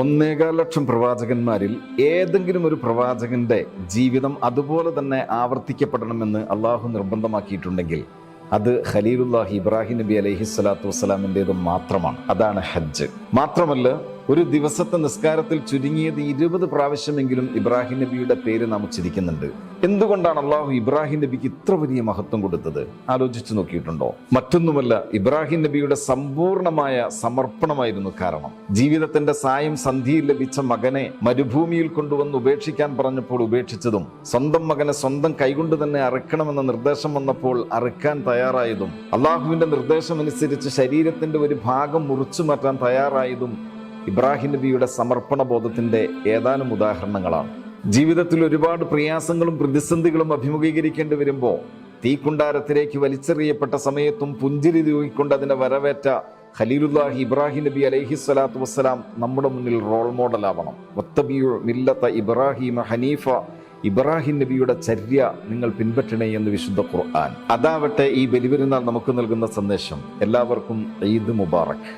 ഒന്നേകാൽ ലക്ഷം പ്രവാചകന്മാരിൽ ഏതെങ്കിലും ഒരു പ്രവാചകന്റെ ജീവിതം അതുപോലെ തന്നെ ആവർത്തിക്കപ്പെടണമെന്ന് അള്ളാഹു നിർബന്ധമാക്കിയിട്ടുണ്ടെങ്കിൽ അത് ഖലീലുല്ലാഹി ഇബ്രാഹിം നബി അലൈഹി സ്വലാത്തു വസ്സലാമിന്റെത് മാത്രമാണ്. അതാണ് ഹജ്ജ്. മാത്രമല്ല ഒരു ദിവസത്തെ നിസ്കാരത്തിൽ ചുരുങ്ങിയത് ഇരുപത് പ്രാവശ്യമെങ്കിലും ഇബ്രാഹിം നബിയുടെ പേര് നാം ഉച്ചരിക്കുന്നുണ്ട്. എന്തുകൊണ്ടാണ് അള്ളാഹു ഇബ്രാഹിം നബിക്ക് ഇത്ര വലിയ മഹത്വം കൊടുത്തത്? ആലോചിച്ചു നോക്കിയിട്ടുണ്ടോ? മറ്റൊന്നുമല്ല ഇബ്രാഹിം നബിയുടെ സമ്പൂർണമായ സമർപ്പണമായിരുന്നു കാരണം. ജീവിതത്തിന്റെ സായം സന്ധിയിൽ ലഭിച്ച മകനെ മരുഭൂമിയിൽ കൊണ്ടുവന്ന് ഉപേക്ഷിക്കാൻ പറഞ്ഞപ്പോൾ ഉപേക്ഷിച്ചതും സ്വന്തം മകനെ സ്വന്തം കൈകൊണ്ട് തന്നെ അറുക്കണമെന്ന നിർദ്ദേശം വന്നപ്പോൾ അറുക്കാൻ തയ്യാറായതും അള്ളാഹുവിന്റെ നിർദ്ദേശം അനുസരിച്ച് ശരീരത്തിന്റെ ഒരു ഭാഗം മുറിച്ചു മാറ്റാൻ തയ്യാറായതും ഇബ്രാഹിം നബിയുടെ സമർപ്പണ ബോധത്തിന്റെ ഏതാനും ഉദാഹരണങ്ങളാണ്. ജീവിതത്തിൽ ഒരുപാട് പ്രയാസങ്ങളും പ്രതിസന്ധികളും അഭിമുഖീകരിക്കേണ്ടി വരുമ്പോൾ തീക്കുണ്ടാരത്തിലേക്ക് വലിച്ചെറിയപ്പെട്ട സമയത്തും പുഞ്ചിരി തൂക്കിക്കൊണ്ട് അതിനെ വരവേറ്റ ഖലീലുല്ലാഹി ഇബ്രാഹിം നബി അലൈഹി സ്വലാത്തു വസ്സലാം നമ്മുടെ മുന്നിൽ റോൾ മോഡലാവണം ഒത്തബിയു മില്ലത്ത ഇബ്രാഹിം ഹനീഫ ഇബ്രാഹിം നബിയുടെ ചര്യ നിങ്ങൾ പിൻപറ്റണേ എന്ന് വിശുദ്ധ ഖുർആൻ. അതാവട്ടെ ഈ ബലിപെരുന്നാൾ നമുക്ക് നൽകുന്ന സന്ദേശം. എല്ലാവർക്കും ഈദ് മുബാറക്.